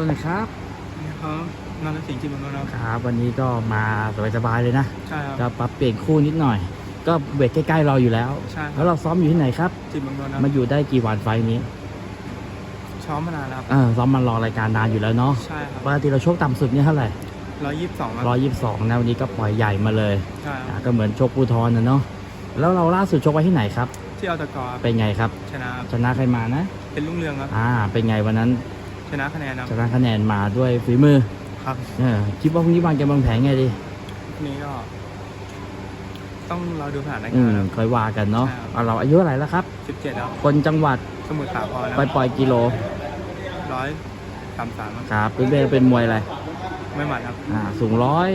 ตัวหน่อยครับนี่เขานอนสิงห์จิมมันนะครับครับวันนี้ก็มาสบายๆเลยนะใช่คก็รับปรับเปลี่ยนคู่นิดหน่อย ก็เวทใกล้ๆเราอยู่แล้วใช่คแล้รับวเราซ้อมอยู่ที่ไหนครับจิมมันนะมาอยู่ได้กี่วันไฟล์นี้ช้อมมานานแล้วครับเออซ้อมมารอรายการนานอยู่แล้วเนาะใช่ครัปกติเราโชคต่ำสุดเนี่ยเท่าไหร่ร้อยยี่สิบสองร้อยยี่สิบสองนะวันนี้ก็ปล่อยใหญ่มาเลยใช่คอะรับก็เหมือนโชคปูทอนนะเนาะแล้วเราล่าสุดชกไว้ที่ไหนครับที่เอาตะกอครับเป็นไงครับ ชนะครับชนะใครมานะ เป็นรุ่งเรืองครับอ่าเป็นไงวันนั้น ชนะคะแนนครับชนะคะแนนมาด้วยฝีมือครับเออคิดว่าพรุ่งนี้วางเกมวางแผนไงดีนี่ก็ ต้องเราดูสถานอืการมณ์ค่อยว่ากันเนาะใช่ครับเอาเราอายุเท่าไหร่แล้วครับสิบเจ็ดครับคนจังหวัดสมุทรสาครนะไปปล่อยกิโลร้อยสามสามครับเป็นเบเป็นมวยอะไรไม่หมัดครับอ่าสูงร้อย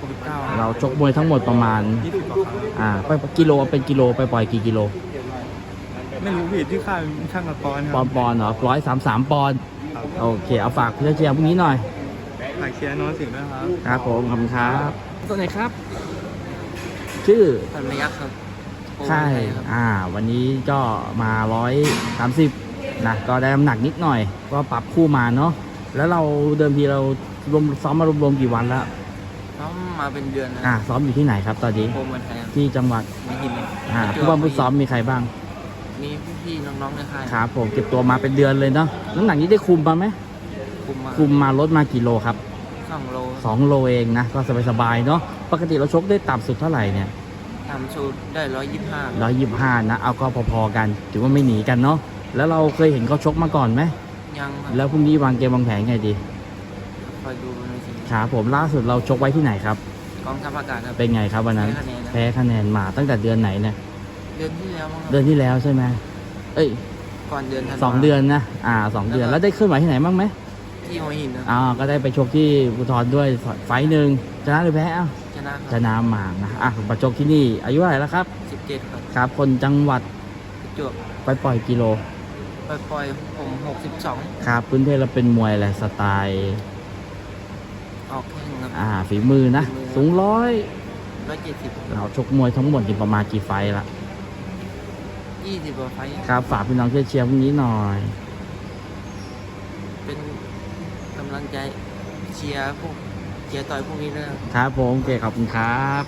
หกสิบเก้าเราชกมวยทั้งหมดประมาณยี่สิบกว่าครั้งอ่าไปกิโลเป็นกิโลไปปล่อยกี่กิโลไม่รู้ผิดที่ค่ายช่างกับปอนคปรัอบนปอนด์เหรอร้อยสามสามปอนด์ ครับโอเคเอาฝากเพื่อนเชียร์พรุ่งนี้หน่อยฝากเชียร์นอนสิงห์ด้วยครับ ครับผมขอบคุณครับ ตัวไหนครับ ชื่อพันพยักครับค่ายอ่า วันนี้ก็มาร้อยสามสิบนะก็ได้น้ำหนักนิดหน่อย ก็ปรับคู่มาเนาะแล้วเราเดิมทีเรารวมซ้อมมารวมๆกี่วันแล้วน้องมาเป็นเดือนนะอ่าซ้อมอยู่ที่ไหนครับตอนนี้โปรเหมือนกันที่จังหวัดมีหินอ่าผู้ว่าผู้ซ้อมมีใครบ้าง มีพี่ๆน้องๆในค่ายครับผมเก็บตัวมาเป็นเดือนเลยเนาะ น้ำหนักนี้ได้คุมมาไหมคุมมาคุมมาลดมากี่โลครับสองโลสองโลเองนะก็สบายๆเนาะปกติเราชกได้ต่ำสุดเท่าไหร่เนี่ยทำชูได้ร้อยยี่สิบห้าร้อยยี่ห้านะเอาก็พอๆกัน ถือว่าไม่หนีกันเนาะแล้วเราเคยเห็นเขาชกมาก่อนไหมยังครับแล้วพรุ่งนี้วางเกมวางแผนไงดีคอยดูในทีครับผมล่าสุดเราชกไว้ที่ไหนครับกองทัพอากาศครับเป็นไงครับวันนั้นคะแนนนะแพ้คะแนนมาตั้งแต่เดือนไหนเนี่ยเดือนที่แล้วมั้งครับเดือนที่แล้วใช่ไหมเอ้ย ก่อนเดือนธันวาสองเดือนนะอ่าสองเดือนแล้วได้เคลื่อนไหวที่ไหนบ้างไหมที่หัวหินนะอ่าก็ได้ไปชกที่ภูทรด้วยไฟต์หนึ่งชนะหรือแพ้เอ้าชนะชนะมานะอะมาชกที่นี่ อายุเท่าไหร่แล้วครับสิบเจ็ดครับครับคนจังหวัดประจวบไปปล่อยกิโลไปปล่อยผมหกสิบสองครับพื้นเพเราเป็นมวยอะไรสไตล์ออกแข้งครับอ่าฝีมือนะฝีมือสูงร้อยร้อยเจ็ดสิบเราชกมวยทั้งหมดนี่ประมาณกี่ไฟต์ละ ยี่สิบกว่าไฟท์ครับฝากพี่น้องเชียร์เชียร์พรุ่งนี้หน่อย เป็นกำลังใจเชียร์พวกเชียร์ต่อยพวกนี้ด้วยครับ ครับผมโอเคขอบคุณครับ